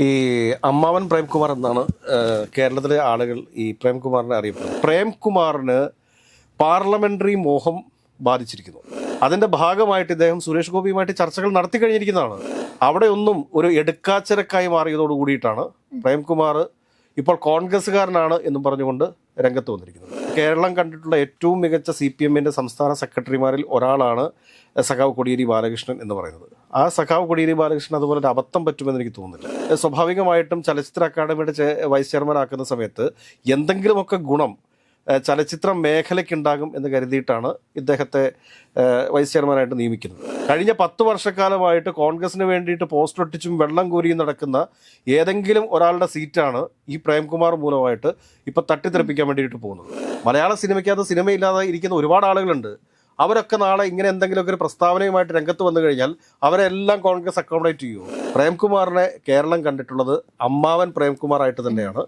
ഈ അമ്മാവൻ പ്രേംകുമാർ എന്നാണ് കേരളത്തിലെ ആളുകൾ ഈ പ്രേംകുമാറിനെ അറിയപ്പെടുന്നത്. പ്രേംകുമാറിന് പാർലമെന്ററി മോഹം ബാധിച്ചിരിക്കുന്നു. അതിന്റെ ഭാഗമായിട്ട് ഇദ്ദേഹം സുരേഷ് ഗോപിയുമായിട്ട് ചർച്ചകൾ നടത്തി കഴിഞ്ഞിരിക്കുന്നതാണ്. അവിടെ ഒന്നും ഒരു എടുക്കാച്ചരക്കായി മാറിയതോട് കൂടിയിട്ടാണ് പ്രേംകുമാർ ഇപ്പോൾ കോൺഗ്രസ്സുകാരനാണ് എന്നും പറഞ്ഞുകൊണ്ട് രംഗത്ത് വന്നിരിക്കുന്നത്. കേരളം കണ്ടിട്ടുള്ള ഏറ്റവും മികച്ച സി പി എമ്മിന്റെ സംസ്ഥാന സെക്രട്ടറിമാരിൽ ഒരാളാണ് സഖാവ് കൊടിയേരി ബാലകൃഷ്ണൻ എന്ന് പറയുന്നത്. ആ സഖാവ് കൊടിയേരി ബാലകൃഷ്ണൻ അതുപോലെ ഒരു അബദ്ധം പറ്റുമെന്ന് എനിക്ക് തോന്നുന്നില്ല. സ്വാഭാവികമായിട്ടും ചലച്ചിത്ര അക്കാദമിയുടെ വൈസ് ചെയർമാൻ ആക്കുന്ന സമയത്ത് എന്തെങ്കിലുമൊക്കെ ഗുണം ചലച്ചിത്ര മേഖലയ്ക്കുണ്ടാകും എന്ന് കരുതിയിട്ടാണ് ഇദ്ദേഹത്തെ വൈസ് ചെയർമാനായിട്ട് നിയമിക്കുന്നത്. കഴിഞ്ഞ പത്ത് വർഷക്കാലമായിട്ട് കോൺഗ്രസിന് വേണ്ടിയിട്ട് പോസ്റ്റ് ഒട്ടിച്ചും വെള്ളം കോരിയും നടക്കുന്ന ഏതെങ്കിലും ഒരാളുടെ സീറ്റാണ് ഈ പ്രേംകുമാർ മൂലമായിട്ട് ഇപ്പോൾ തട്ടിത്തെറിപ്പിക്കാൻ വേണ്ടിയിട്ട് പോകുന്നത്. മലയാള സിനിമയ്ക്കകത്ത് സിനിമയില്ലാതെ ഇരിക്കുന്ന ഒരുപാട് ആളുകളുണ്ട്. അവരൊക്കെ നാളെ ഇങ്ങനെ എന്തെങ്കിലുമൊക്കെ ഒരു പ്രസ്താവനയുമായിട്ട് രംഗത്ത് വന്നു കഴിഞ്ഞാൽ അവരെല്ലാം കോൺഗ്രസ് അക്കോമഡേറ്റ് ചെയ്യുമോ പ്രേംകുമാറിനെ കേരളം കണ്ടിട്ടുള്ളത് അമ്മാവൻ പ്രേംകുമാറായിട്ട് തന്നെയാണ്.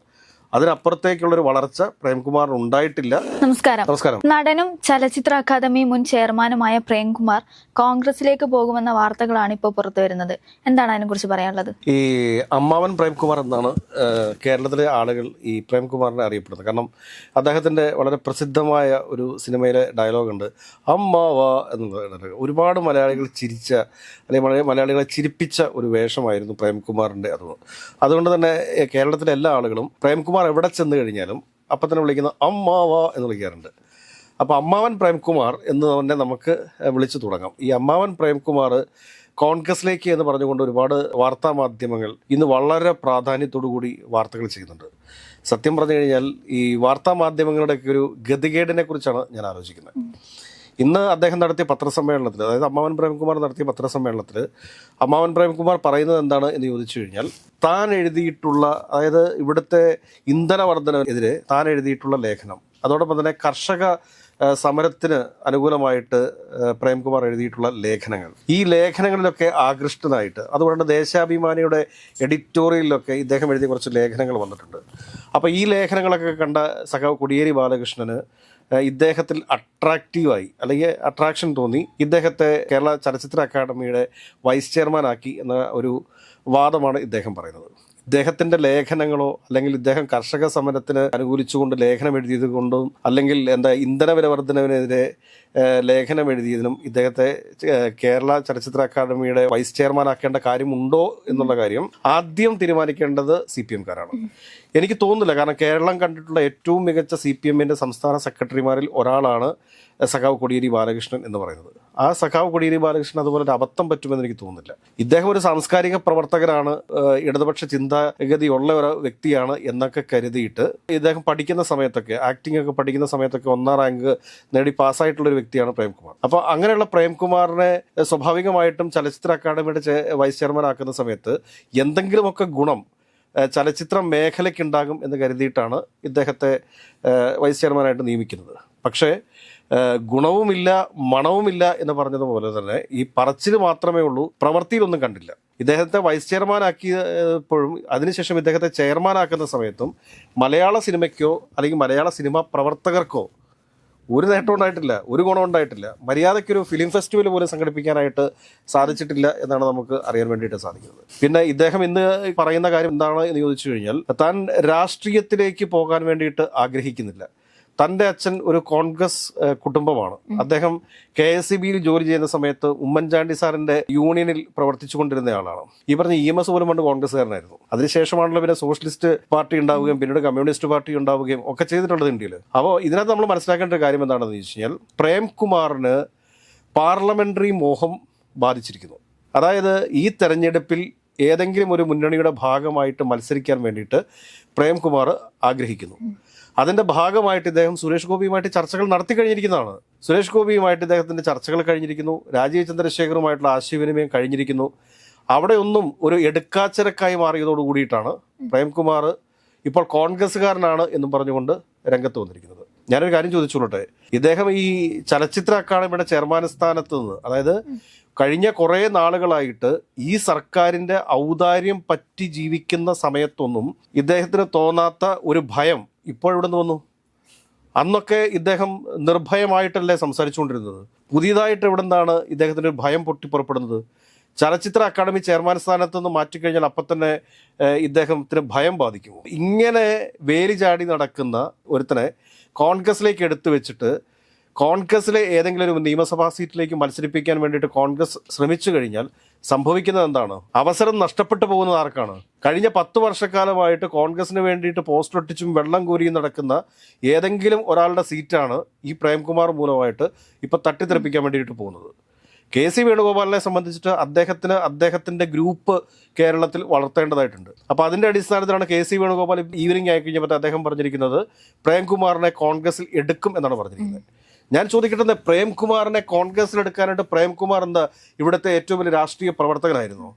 അതിനപ്പുറത്തേക്കുള്ളൊരു വളർച്ച പ്രേംകുമാറിന് ഉണ്ടായിട്ടില്ല. നമസ്കാരം. നമസ്കാരം. നടനും ചലച്ചിത്ര അക്കാദമി മുൻ ചെയർമാനുമായ പ്രേംകുമാർ കോൺഗ്രസിലേക്ക് പോകുമെന്ന വാർത്തകളാണ് ഇപ്പോൾ പുറത്തു വരുന്നത്. എന്താണ് അതിനെക്കുറിച്ച് പറയാനുള്ളത്? ഈ അമ്മാവൻ പ്രേംകുമാർ എന്നാണ് കേരളത്തിലെ ആളുകൾ ഈ പ്രേംകുമാറിനെ അറിയപ്പെടുന്നത്. കാരണം അദ്ദേഹത്തിന്റെ വളരെ പ്രസിദ്ധമായ ഒരു സിനിമയിലെ ഡയലോഗുണ്ട് അമ്മാവ എന്നുള്ളത് ഒരുപാട് മലയാളികൾ ചിരിച്ച അല്ലെങ്കിൽ മലയാളികളെ ചിരിപ്പിച്ച ഒരു വേഷമായിരുന്നു പ്രേംകുമാറിന്റെ അത്. അതുകൊണ്ട് തന്നെ കേരളത്തിലെ എല്ലാ ആളുകളും പ്രേംകുമാർ എവിടെ ചെന്ന് കഴിഞ്ഞാലും അപ്പം തന്നെ വിളിക്കുന്ന അമ്മാവ എന്ന് വിളിക്കാറുണ്ട്. അപ്പോൾ അമ്മാവൻ പ്രേംകുമാർ എന്ന് തന്നെ നമുക്ക് വിളിച്ചു തുടങ്ങാം. ഈ അമ്മാവൻ പ്രേംകുമാർ കോൺഗ്രസിലേക്ക് എന്ന് പറഞ്ഞുകൊണ്ട് ഒരുപാട് വാർത്താ മാധ്യമങ്ങൾ ഇന്ന് വളരെ പ്രാധാന്യത്തോടു കൂടി വാർത്തകൾ ചെയ്യുന്നുണ്ട്. സത്യം പറഞ്ഞു കഴിഞ്ഞാൽ ഈ വാർത്താ മാധ്യമങ്ങളുടെയൊക്കെ ഒരു ഗതികേടിനെ കുറിച്ചാണ് ഞാൻ ആലോചിക്കുന്നത്. ഇന്ന് അദ്ദേഹം നടത്തിയ പത്രസമ്മേളനത്തിൽ അതായത് അമ്മാവൻ പ്രേംകുമാർ നടത്തിയ പത്രസമ്മേളനത്തിൽ അമ്മാവൻ പ്രേംകുമാർ പറയുന്നത് എന്താണ് എന്ന് ചോദിച്ചു കഴിഞ്ഞാൽ താൻ എഴുതിയിട്ടുള്ള അതായത് ഇവിടുത്തെ ഇന്ധന വർധനവിനെതിരെ താൻ എഴുതിയിട്ടുള്ള ലേഖനം. അതോടൊപ്പം തന്നെ കർഷക സമരത്തിന് അനുകൂലമായിട്ട് പ്രേംകുമാർ എഴുതിയിട്ടുള്ള ലേഖനങ്ങൾ. ഈ ലേഖനങ്ങളിലൊക്കെ ആകൃഷ്ടനായിട്ട് അതുകൊണ്ട് ദേശാഭിമാനിയുടെ എഡിറ്റോറിയലിലൊക്കെ ഇദ്ദേഹം എഴുതിയ കുറച്ച് ലേഖനങ്ങൾ വന്നിട്ടുണ്ട്. അപ്പോൾ ഈ ലേഖനങ്ങളൊക്കെ കണ്ട സഖാവ് കൊടിയേരി ബാലകൃഷ്ണന് ഇദ്ദേഹത്തിൽ അട്രാക്റ്റീവായി അല്ലെങ്കിൽ അട്രാക്ഷൻ തോന്നി. ഇദ്ദേഹത്തെ കേരള ചലച്ചിത്ര അക്കാദമിയുടെ വൈസ് ചെയർമാനാക്കി എന്ന ഒരു വാദമാണ് ഇദ്ദേഹം പറയുന്നത്. ഇദ്ദേഹത്തിന്റെ ലേഖനങ്ങളോ അല്ലെങ്കിൽ ഇദ്ദേഹം കർഷക സമരത്തിന് അനുകൂലിച്ചുകൊണ്ട് ലേഖനം എഴുതിയത് കൊണ്ടും അല്ലെങ്കിൽ എന്താ ഇന്ധന വില വർധനവിനെതിരെ ലേഖനം എഴുതിയതിനും ഇദ്ദേഹത്തെ കേരള ചലച്ചിത്ര അക്കാദമിയുടെ വൈസ് ചെയർമാൻ ആക്കേണ്ട കാര്യമുണ്ടോ എന്നുള്ള കാര്യം ആദ്യം തീരുമാനിക്കേണ്ടത് സി പി എംകാരാണ് എനിക്ക് തോന്നുന്നില്ല. കാരണം കേരളം കണ്ടിട്ടുള്ള ഏറ്റവും മികച്ച സി പി എമ്മിന്റെ സംസ്ഥാന സെക്രട്ടറിമാരിൽ ഒരാളാണ് സഖാവ് കോടിയേരി ബാലകൃഷ്ണൻ എന്ന് പറയുന്നത്. ആ സഖാവ് കൊടിയേരി ബാലകൃഷ്ണൻ അതുപോലെ ഒരു അബദ്ധം പറ്റുമെന്ന് എനിക്ക് തോന്നുന്നില്ല. ഇദ്ദേഹം ഒരു സാംസ്കാരിക പ്രവർത്തകരാണ് ഇടതുപക്ഷ ഇടതുപക്ഷ ചിന്താഗതിയുള്ള ഒരു വ്യക്തിയാണ് എന്നൊക്കെ കരുതിയിട്ട് ഇദ്ദേഹം പഠിക്കുന്ന സമയത്തൊക്കെ ആക്ടിംഗ് ഒക്കെ പഠിക്കുന്ന സമയത്തൊക്കെ ഒന്നാം റാങ്ക് നേടി പാസ്സായിട്ടുള്ള ഒരു വ്യക്തിയാണ് പ്രേംകുമാർ. അപ്പോൾ അങ്ങനെയുള്ള പ്രേംകുമാറിനെ സ്വാഭാവികമായിട്ടും ചലച്ചിത്ര അക്കാദമിയുടെ വൈസ് ചെയർമാൻ ആക്കുന്ന സമയത്ത് എന്തെങ്കിലുമൊക്കെ ഗുണം ചലച്ചിത്ര മേഖലയ്ക്കുണ്ടാകും എന്ന് കരുതിയിട്ടാണ് ഇദ്ദേഹത്തെ വൈസ് ചെയർമാനായിട്ട് നിയമിക്കുന്നത്. പക്ഷേ ഗുണവുമില്ല മണവുമില്ല എന്ന് പറഞ്ഞതുപോലെ തന്നെ ഈ പറച്ചിൽ മാത്രമേ ഉള്ളൂ പ്രവൃത്തിയിലൊന്നും കണ്ടില്ല. ഇദ്ദേഹത്തെ വൈസ് ചെയർമാനാക്കിയപ്പോഴും അതിനുശേഷം ഇദ്ദേഹത്തെ ചെയർമാനാക്കുന്ന സമയത്തും മലയാള സിനിമയ്ക്കോ അല്ലെങ്കിൽ മലയാള സിനിമ പ്രവർത്തകർക്കോ ഒരു നേട്ടം ഉണ്ടായിട്ടില്ല ഒരു ഗുണം ഉണ്ടായിട്ടില്ല. മര്യാദയ്ക്കൊരു ഫിലിം ഫെസ്റ്റിവൽ പോലും സംഘടിപ്പിക്കാനായിട്ട് സാധിച്ചിട്ടില്ല എന്നാണ് നമുക്ക് അറിയാൻ വേണ്ടിയിട്ട് സാധിക്കുന്നത്. പിന്നെ ഇദ്ദേഹം ഇന്ന് പറയുന്ന കാര്യം എന്താണ് എന്ന് ചോദിച്ചു കഴിഞ്ഞാൽ താൻ രാഷ്ട്രീയത്തിലേക്ക് പോകാൻ വേണ്ടിയിട്ട് ആഗ്രഹിക്കുന്നില്ല. തന്റെ അച്ഛൻ ഒരു കോൺഗ്രസ് കുടുംബമാണ്. അദ്ദേഹം കെ എസ് സി ബിയിൽ ജോലി ചെയ്യുന്ന സമയത്ത് ഉമ്മൻചാണ്ടി സാറിന്റെ യൂണിയനിൽ പ്രവർത്തിച്ചു കൊണ്ടിരുന്ന ആളാണ്. ഈ പറഞ്ഞ ഇ എം എസ് പോലും പണ്ട് കോൺഗ്രസ്സുകാരനായിരുന്നു. അതിനുശേഷമാണല്ലോ പിന്നെ സോഷ്യലിസ്റ്റ് പാർട്ടി ഉണ്ടാവുകയും പിന്നീട് കമ്മ്യൂണിസ്റ്റ് പാർട്ടി ഉണ്ടാവുകയും ഒക്കെ ചെയ്തിട്ടുള്ളത് ഇന്ത്യയിൽ അപ്പോൾ ഇതിനകത്ത് നമ്മൾ മനസ്സിലാക്കേണ്ട ഒരു കാര്യം എന്താണെന്ന് ചോദിച്ചു കഴിഞ്ഞാൽ പ്രേംകുമാറിന് പാർലമെന്ററി മോഹം ബാധിച്ചിരിക്കുന്നു. അതായത് ഈ തെരഞ്ഞെടുപ്പിൽ ഏതെങ്കിലും ഒരു മുന്നണിയുടെ ഭാഗമായിട്ട് മത്സരിക്കാൻ വേണ്ടിയിട്ട് പ്രേംകുമാർ ആഗ്രഹിക്കുന്നു. അതിന്റെ ഭാഗമായിട്ട് ഇദ്ദേഹം സുരേഷ് ഗോപിയുമായിട്ട് ചർച്ചകൾ നടത്തി കഴിഞ്ഞിരിക്കുന്നതാണ്. സുരേഷ് ഗോപിയുമായിട്ട് ഇദ്ദേഹത്തിന്റെ ചർച്ചകൾ കഴിഞ്ഞിരിക്കുന്നു. രാജീവ് ചന്ദ്രശേഖറുമായിട്ടുള്ള ആശയവിനിമയം കഴിഞ്ഞിരിക്കുന്നു. അവിടെ ഒന്നും ഒരു എടുക്കാച്ചരക്കായി മാറിയതോട് കൂടിയിട്ടാണ് പ്രേംകുമാർ ഇപ്പോൾ കോൺഗ്രസ്സുകാരനാണ് എന്നും പറഞ്ഞുകൊണ്ട് രംഗത്ത് വന്നിരിക്കുന്നത്. ഞാനൊരു കാര്യം ചോദിച്ചോളട്ടെ ഇദ്ദേഹം ഈ ചലച്ചിത്ര അക്കാദമിയുടെ ചെയർമാൻ സ്ഥാനത്ത് നിന്ന് അതായത് കഴിഞ്ഞ കുറേ നാളുകളായിട്ട് ഈ സർക്കാരിന്റെ ഔദാര്യം പറ്റി ജീവിക്കുന്ന സമയത്തൊന്നും ഇദ്ദേഹത്തിന് തോന്നാത്ത ഒരു ഭയം ഇപ്പോഴെവിടെ നിന്ന് വന്നു? അന്നൊക്കെ ഇദ്ദേഹം നിർഭയമായിട്ടല്ലേ സംസാരിച്ചുകൊണ്ടിരുന്നത്. പുതിയതായിട്ട് എവിടെ നിന്നാണ് ഭയം പൊട്ടിപ്പുറപ്പെടുന്നത് ചലച്ചിത്ര അക്കാദമി ചെയർമാൻ സ്ഥാനത്ത് നിന്ന് മാറ്റിക്കഴിഞ്ഞാൽ അപ്പം തന്നെ ഇദ്ദേഹത്തിന് ഭയം ബാധിക്കുമോ ഇങ്ങനെ വേലി ചാടി നടക്കുന്ന ഒരുത്തനെ കോൺഗ്രസിലേക്ക് എടുത്തു വെച്ചിട്ട് കോൺഗ്രസിലെ ഏതെങ്കിലും ഒരു നിയമസഭാ സീറ്റിലേക്ക് മത്സരിപ്പിക്കാൻ വേണ്ടിയിട്ട് കോൺഗ്രസ് ശ്രമിച്ചു കഴിഞ്ഞാൽ സംഭവിക്കുന്നത് എന്താണ്? അവസരം നഷ്ടപ്പെട്ടു പോകുന്നത് ആർക്കാണ്? കഴിഞ്ഞ പത്ത് വർഷക്കാലമായിട്ട് കോൺഗ്രസിന് വേണ്ടിയിട്ട് പോസ്റ്റ് ഒട്ടിച്ചും വെള്ളം കോരിയും നടക്കുന്ന ഏതെങ്കിലും ഒരാളുടെ സീറ്റാണ് ഈ പ്രേംകുമാർ മൂലമായിട്ട് ഇപ്പോൾ തട്ടിത്തെറിപ്പിക്കാൻ വേണ്ടിയിട്ട് പോകുന്നത്. കെ സി വേണുഗോപാലിനെ സംബന്ധിച്ചിട്ട് അദ്ദേഹത്തിന് അദ്ദേഹത്തിന്റെ ഗ്രൂപ്പ് കേരളത്തിൽ വളർത്തേണ്ടതായിട്ടുണ്ട്. അപ്പോൾ അതിന്റെ അടിസ്ഥാനത്തിലാണ് കെ സി വേണുഗോപാൽ ഈവനിങ് ആയി കഴിഞ്ഞപ്പോൾ അദ്ദേഹം പറഞ്ഞിരിക്കുന്നത് പ്രേംകുമാറിനെ കോൺഗ്രസിൽ എടുക്കും എന്നാണ് പറഞ്ഞിരിക്കുന്നത്. ഞാൻ ചോദിക്കട്ടെ പ്രേംകുമാറിനെ കോൺഗ്രസിൽ എടുക്കാനായിട്ട് പ്രേംകുമാർ എന്താ ഇവിടുത്തെ ഏറ്റവും വലിയ രാഷ്ട്രീയ പ്രവർത്തകനായിരുന്നു.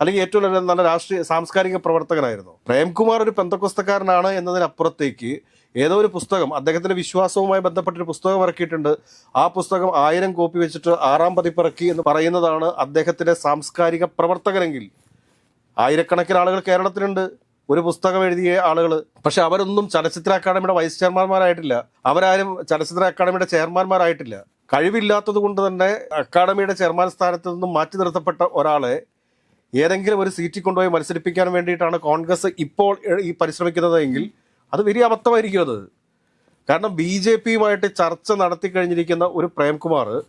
അല്ലെങ്കിൽ ഏറ്റവും നല്ല രാഷ്ട്രീയ സാംസ്കാരിക പ്രവർത്തകനായിരുന്നു. പ്രേംകുമാർ ഒരു പെന്തക്കുസ്തക്കാരനാണ് എന്നതിനപ്പുറത്തേക്ക് ഏതോ ഒരു പുസ്തകം അദ്ദേഹത്തിന്റെ വിശ്വാസവുമായി ബന്ധപ്പെട്ടൊരു പുസ്തകം ഇറക്കിയിട്ടുണ്ട്. ആ പുസ്തകം ആയിരം കോപ്പി വെച്ചിട്ട് ആറാം പതിപ്പിറക്കി എന്ന് പറയുന്നതാണ് അദ്ദേഹത്തിന്റെ സാംസ്കാരിക പ്രവർത്തകനെങ്കിൽ. ആയിരക്കണക്കിന് ആളുകൾ കേരളത്തിലുണ്ട്. ഒരു പുസ്തകം എഴുതിയ ആളുകൾ പക്ഷെ അവരൊന്നും ചലച്ചിത്ര അക്കാദമിയുടെ വൈസ് ചെയർമാൻമാരായിട്ടില്ല. അവരാരും ചലച്ചിത്ര അക്കാദമിയുടെ ചെയർമാൻമാരായിട്ടില്ല. കഴിവില്ലാത്തത് കൊണ്ട് തന്നെ അക്കാദമിയുടെ ചെയർമാൻ സ്ഥാനത്ത് നിന്നും മാറ്റി നിർത്തപ്പെട്ട ഒരാളെ ഏതെങ്കിലും ഒരു സീറ്റിൽ കൊണ്ടുപോയി മത്സരിപ്പിക്കാൻ വേണ്ടിയിട്ടാണ് കോൺഗ്രസ് ഇപ്പോൾ ഈ പരിശ്രമിക്കുന്നത് എങ്കിൽ അത് വലിയ അബദ്ധമായിരിക്കും അത്. കാരണം ബി ജെ പിയുമായിട്ട് ചർച്ച നടത്തി കഴിഞ്ഞിരിക്കുന്ന ഒരു പ്രേംകുമാർ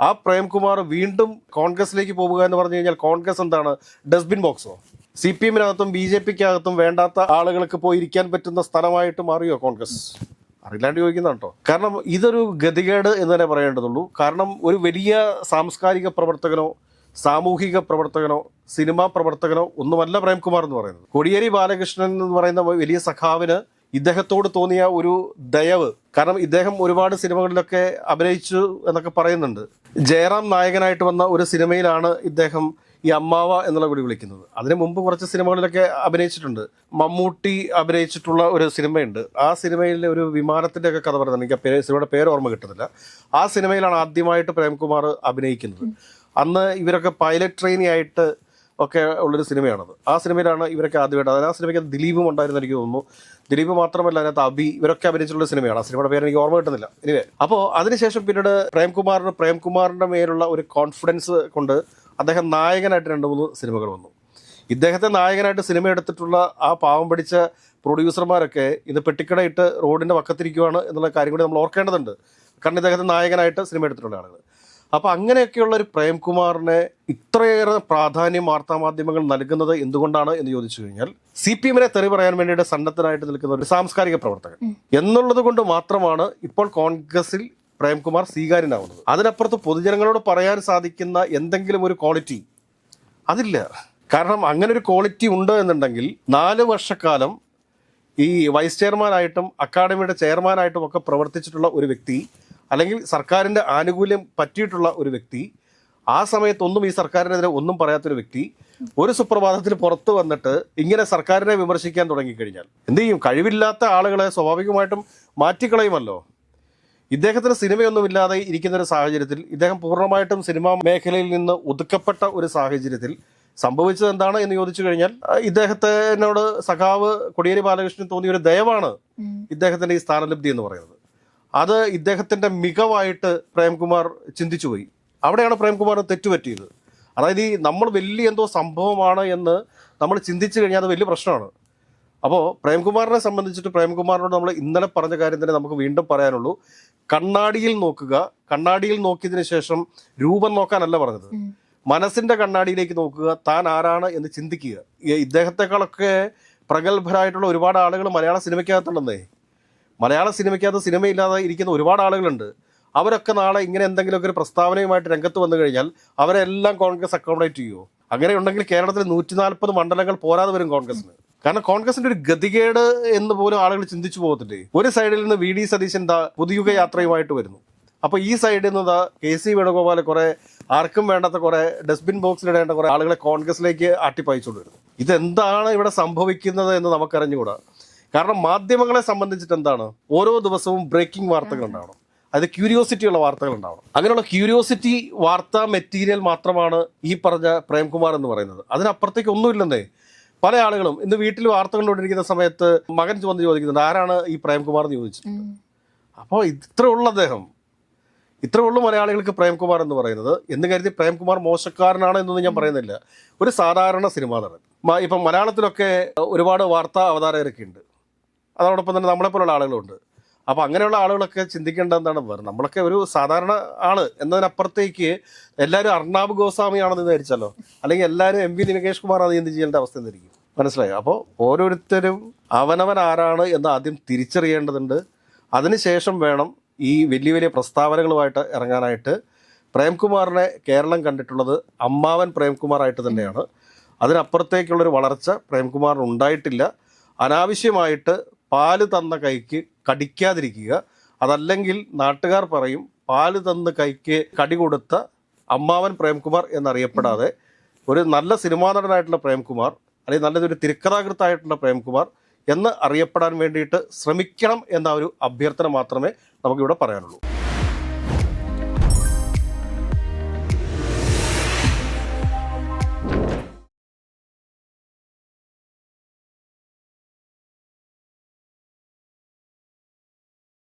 ആ പ്രേംകുമാർ വീണ്ടും കോൺഗ്രസിലേക്ക് പോവുക എന്ന് പറഞ്ഞു കഴിഞ്ഞാൽ കോൺഗ്രസ് എന്താണ്? ഡസ്റ്റ്ബിൻ ബോക്സോ? സി പി എമ്മിനകത്തും ബി ജെ പിക്കകത്തും വേണ്ടാത്ത ആളുകൾക്ക് പോയി ഇരിക്കാൻ പറ്റുന്ന സ്ഥലമായിട്ട് മാറിയോ കോൺഗ്രസ്? അറിയില്ലാണ്ട് ചോദിക്കുന്നതാണ് കേട്ടോ. കാരണം ഇതൊരു ഗതികേട് എന്ന് തന്നെ പറയേണ്ടതുള്ളൂ. കാരണം ഒരു വലിയ സാംസ്കാരിക പ്രവർത്തകനോ സാമൂഹിക പ്രവർത്തകനോ സിനിമാ പ്രവർത്തകനോ ഒന്നുമല്ല പ്രേംകുമാർ എന്ന് പറയുന്നത്. കോടിയേരി ബാലകൃഷ്ണൻ എന്ന് പറയുന്ന വലിയ സഖാവിന് ഇദ്ദേഹത്തോട് തോന്നിയ ഒരു ദയവ് കാരണം ഇദ്ദേഹം ഒരുപാട് സിനിമകളിലൊക്കെ അഭിനയിച്ചു എന്നൊക്കെ പറയുന്നുണ്ട്. ജയറാം നായകനായിട്ട് വന്ന ഒരു സിനിമയിലാണ് ഇദ്ദേഹം ഈ അമ്മാവ എന്നുള്ള കൂടി വിളിക്കുന്നത്. അതിനു മുമ്പ് കുറച്ച് സിനിമകളിലൊക്കെ അഭിനയിച്ചിട്ടുണ്ട്. മമ്മൂട്ടി അഭിനയിച്ചിട്ടുള്ള ഒരു സിനിമയുണ്ട്. ആ സിനിമയിലെ ഒരു വിമാനത്തിന്റെ ഒക്കെ കഥ പറയുന്നത് എനിക്ക് പേര് സിനിമയുടെ പേര് ഓർമ്മ കിട്ടുന്നില്ല. ആ സിനിമയിലാണ് ആദ്യമായിട്ട് പ്രേംകുമാർ അഭിനയിക്കുന്നത്. അന്ന് ഇവരൊക്കെ പൈലറ്റ് ട്രെയിനി ആയിട്ട് ഒക്കെ ഉള്ളൊരു സിനിമയാണത്. ആ സിനിമയിലാണ് ഇവരൊക്കെ ആദ്യമായിട്ട് അതിന് ആ സിനിമയ്ക്ക് ദിലീപും ഉണ്ടായിരുന്നു എനിക്ക് തോന്നുന്നു. ദിലീപ് മാത്രമല്ല അതിനകത്ത് അബി ഇവരൊക്കെ അഭിനയിച്ചിട്ടുള്ള സിനിമയാണ്. ആ സിനിമയുടെ പേര് എനിക്ക് ഓർമ്മ കിട്ടുന്നില്ല. എനിവേ അപ്പോൾ അതിനുശേഷം പിന്നീട് പ്രേംകുമാറിന് പ്രേംകുമാറിന്റെ മേലുള്ള ഒരു കോൺഫിഡൻസ് കൊണ്ട് അദ്ദേഹം നായകനായിട്ട് രണ്ട് മൂന്ന് സിനിമകൾ വന്നു. ഇദ്ദേഹത്തെ നായകനായിട്ട് സിനിമ എടുത്തിട്ടുള്ള ആ പാവം പിടിച്ച പ്രൊഡ്യൂസർമാരൊക്കെ ഇത് പെട്ടിക്കടയിട്ട് റോഡിന്റെ വക്കത്തിരിക്കുവാണ് എന്നുള്ള കാര്യം കൂടി നമ്മൾ ഓർക്കേണ്ടതുണ്ട്. കാരണം ഇദ്ദേഹത്തെ നായകനായിട്ട് സിനിമ എടുത്തിട്ടുള്ള ആളുകൾ. അപ്പോൾ അങ്ങനെയൊക്കെയുള്ള ഒരു പ്രേംകുമാറിനെ ഇത്രയേറെ പ്രാധാന്യം വാർത്താമാധ്യമങ്ങൾ നൽകുന്നത് എന്തുകൊണ്ടാണ് എന്ന് ചോദിച്ചു കഴിഞ്ഞാൽ സി പി എമ്മിനെ തെറി പറയാൻ വേണ്ടിയിട്ട് സന്നദ്ധനായിട്ട് നിൽക്കുന്ന ഒരു സാംസ്കാരിക പ്രവർത്തകൻ എന്നുള്ളത് കൊണ്ട് മാത്രമാണ് ഇപ്പോൾ കോൺഗ്രസിൽ പ്രേംകുമാർ സ്വീകാര്യനാവുന്നത്. അതിനപ്പുറത്ത് പൊതുജനങ്ങളോട് പറയാൻ സാധിക്കുന്ന എന്തെങ്കിലും ഒരു ക്വാളിറ്റി അതില്ല. കാരണം അങ്ങനെ ഒരു ക്വാളിറ്റി ഉണ്ട് എന്നുണ്ടെങ്കിൽ നാല് വർഷക്കാലം ഈ വൈസ് ചെയർമാനായിട്ടും അക്കാഡമിയുടെ ചെയർമാനായിട്ടും ഒക്കെ പ്രവർത്തിച്ചിട്ടുള്ള ഒരു വ്യക്തി അല്ലെങ്കിൽ സർക്കാരിന്റെ ആനുകൂല്യം പറ്റിയിട്ടുള്ള ഒരു വ്യക്തി ആ സമയത്തൊന്നും ഈ സർക്കാരിനെതിരെ ഒന്നും പറയാത്തൊരു വ്യക്തി ഒരു സുപ്രഭാതത്തിൽ പുറത്തു വന്നിട്ട് ഇങ്ങനെ സർക്കാരിനെ വിമർശിക്കാൻ തുടങ്ങിക്കഴിഞ്ഞാൽ എന്ത് ചെയ്യും? കഴിവില്ലാത്ത ആളുകളെ സ്വാഭാവികമായിട്ടും മാറ്റിക്കളയുമല്ലോ. ഇദ്ദേഹത്തിന് സിനിമയൊന്നുമില്ലാതെ ഇരിക്കുന്ന ഒരു സാഹചര്യത്തിൽ ഇദ്ദേഹം പൂർണമായിട്ടും സിനിമാ മേഖലയിൽ നിന്ന് ഒതുക്കപ്പെട്ട ഒരു സാഹചര്യത്തിൽ സംഭവിച്ചത് എന്താണ് എന്ന് ചോദിച്ചു കഴിഞ്ഞാൽ ഇദ്ദേഹത്തിനോട് സഖാവ് കൊടിയേരി ബാലകൃഷ്ണൻ തോന്നിയ ഒരു ദയവാണ് ഇദ്ദേഹത്തിന്റെ ഈ സ്ഥാനലബ്ധി എന്ന് പറയുന്നത്. അത് ഇദ്ദേഹത്തിന്റെ മികവായിട്ട് പ്രേംകുമാർ ചിന്തിച്ചുപോയി. അവിടെയാണ് പ്രേംകുമാർ തെറ്റുപറ്റിയത്. അതായത് ഈ നമ്മൾ വലിയ എന്തോ സംഭവമാണ് എന്ന് നമ്മൾ ചിന്തിച്ചു കഴിഞ്ഞാൽ അത് വലിയ പ്രശ്നമാണ്. അപ്പോൾ പ്രേംകുമാറിനെ സംബന്ധിച്ചിട്ട് പ്രേംകുമാറിനോട് നമ്മൾ ഇന്നലെ പറഞ്ഞ കാര്യം തന്നെ നമുക്ക് വീണ്ടും പറയാനുള്ളൂ. കണ്ണാടിയിൽ നോക്കുക. കണ്ണാടിയിൽ നോക്കിയതിനു ശേഷം രൂപം നോക്കാനല്ല പറഞ്ഞത്. മനസ്സിന്റെ കണ്ണാടിയിലേക്ക് നോക്കുക. താൻ ആരാണ് എന്ന് ചിന്തിക്കുക. ഇദ്ദേഹത്തെക്കാളൊക്കെ പ്രഗത്ഭരായിട്ടുള്ള ഒരുപാട് ആളുകൾ മലയാള സിനിമയ്ക്കകത്തുണ്ടെന്നേ. മലയാള സിനിമയ്ക്കകത്ത് സിനിമയില്ലാതെ ഇരിക്കുന്ന ഒരുപാട് ആളുകളുണ്ട്. അവരൊക്കെ നാളെ ഇങ്ങനെ എന്തെങ്കിലുമൊക്കെ ഒരു പ്രസ്താവനയുമായിട്ട് രംഗത്ത് വന്നു കഴിഞ്ഞാൽ അവരെല്ലാം കോൺഗ്രസ് അക്കോമഡേറ്റ് ചെയ്യുമോ അങ്ങനെ ഉണ്ടെങ്കിൽ കേരളത്തിൽ നൂറ്റി നാൽപ്പത് മണ്ഡലങ്ങൾ പോരാതെ വരും കോൺഗ്രസിന് കാരണം കോൺഗ്രസിന്റെ ഒരു ഗതികേട് എന്ന് പോലും ആളുകൾ ചിന്തിച്ചു പോകത്തില്ലേ? ഒരു സൈഡിൽ നിന്ന് വി ഡി സതീശൻ ദാ പുതുയുഗ യാത്രയുമായിട്ട് വരുന്നു. അപ്പൊ ഈ സൈഡിൽ നിന്ന് ദാ കെ സി വേണുഗോപാൽ കുറെ ആർക്കും വേണ്ടാത്ത കുറെ ഡസ്റ്റ്ബിൻ ബോക്സിലിടേണ്ട കുറെ ആളുകളെ കോൺഗ്രസിലേക്ക് അട്ടിപ്പായിച്ചുകൊണ്ട് വരുന്നു. ഇതെന്താണ് ഇവിടെ സംഭവിക്കുന്നത് എന്ന് നമുക്കറിഞ്ഞുകൂടാ. കാരണം മാധ്യമങ്ങളെ സംബന്ധിച്ചിട്ട് എന്താണ്? ഓരോ ദിവസവും ബ്രേക്കിംഗ് വാർത്തകൾ ഉണ്ടാവണം. അത് ക്യൂരിയോസിറ്റി ഉള്ള വാർത്തകൾ ഉണ്ടാവണം. അങ്ങനെയുള്ള ക്യൂരിയോസിറ്റി വാർത്താ മെറ്റീരിയൽ മാത്രമാണ് ഈ പറഞ്ഞ പ്രേംകുമാർ എന്ന് പറയുന്നത്. അതിനപ്പുറത്തേക്ക് ഒന്നുമില്ലെന്നേ. പല ആളുകളും ഇന്ന് വീട്ടിൽ വാർത്ത കണ്ടുകൊണ്ടിരിക്കുന്ന സമയത്ത് മകൻ വന്ന് ചോദിക്കുന്നുണ്ട് ആരാണ് ഈ പ്രേംകുമാർ എന്ന് ചോദിച്ചിട്ടുണ്ട് അപ്പോൾ ഇത്ര ഉള്ള അദ്ദേഹം ഇത്രയുള്ള ഉള്ളൂ മലയാളികൾക്ക് പ്രേംകുമാർ എന്ന് പറയുന്നത് എന്ന് കരുതി പ്രേംകുമാർ മോശക്കാരനാണ് എന്നൊന്നും ഞാൻ പറയുന്നില്ല. ഒരു സാധാരണ സിനിമാ നടൻ. ഇപ്പം മലയാളത്തിലൊക്കെ ഒരുപാട് വാർത്താ അവതാരകരൊക്കെ ഉണ്ട്. അതോടൊപ്പം തന്നെ നമ്മളെപ്പോലുള്ള ആളുകളുണ്ട്. അപ്പോൾ അങ്ങനെയുള്ള ആളുകളൊക്കെ ചിന്തിക്കേണ്ട എന്താണ് വേറെ നമ്മളൊക്കെ ഒരു സാധാരണ ആൾ എന്നതിനപ്പുറത്തേക്ക് എല്ലാവരും അർണാബ് ഗോസ്വാമിയാണെന്ന് വിചാരിച്ചല്ലോ അല്ലെങ്കിൽ എല്ലാവരും എം വി നികേഷ് കുമാർ അത് എന്ത് ചെയ്യേണ്ട അവസ്ഥ എന്നിരിക്കും. മനസ്സിലായോ? അപ്പോൾ ഓരോരുത്തരും അവനവൻ ആരാണ് എന്ന് ആദ്യം തിരിച്ചറിയേണ്ടതുണ്ട്. അതിനുശേഷം വേണം ഈ വലിയ വലിയ പ്രസ്താവനകളുമായിട്ട് ഇറങ്ങാനായിട്ട്. പ്രേംകുമാറിനെ കേരളം കണ്ടിട്ടുള്ളത് അമ്മാവൻ പ്രേംകുമാറായിട്ട് തന്നെയാണ്. അതിനപ്പുറത്തേക്കുള്ളൊരു വളർച്ച പ്രേംകുമാറിന് ഉണ്ടായിട്ടില്ല അനാവശ്യമായിട്ട് പാൽ തന്ന കൈക്ക് കടിക്കാതിരിക്കുക. അതല്ലെങ്കിൽ നാട്ടുകാർ പറയും പാൽ തന്ന് കൈക്ക് കടി കൊടുത്ത അമ്മാവൻ പ്രേംകുമാർ എന്നറിയപ്പെടാതെ ഒരു നല്ല സിനിമാ നടനായിട്ടുള്ള പ്രേംകുമാർ അല്ലെങ്കിൽ നല്ലതൊരു തിരക്കഥാകൃത്തായിട്ടുള്ള പ്രേംകുമാർ എന്ന് അറിയപ്പെടാൻ വേണ്ടിയിട്ട് ശ്രമിക്കണം എന്ന ഒരു അഭ്യർത്ഥന മാത്രമേ നമുക്കിവിടെ പറയാനുള്ളൂ.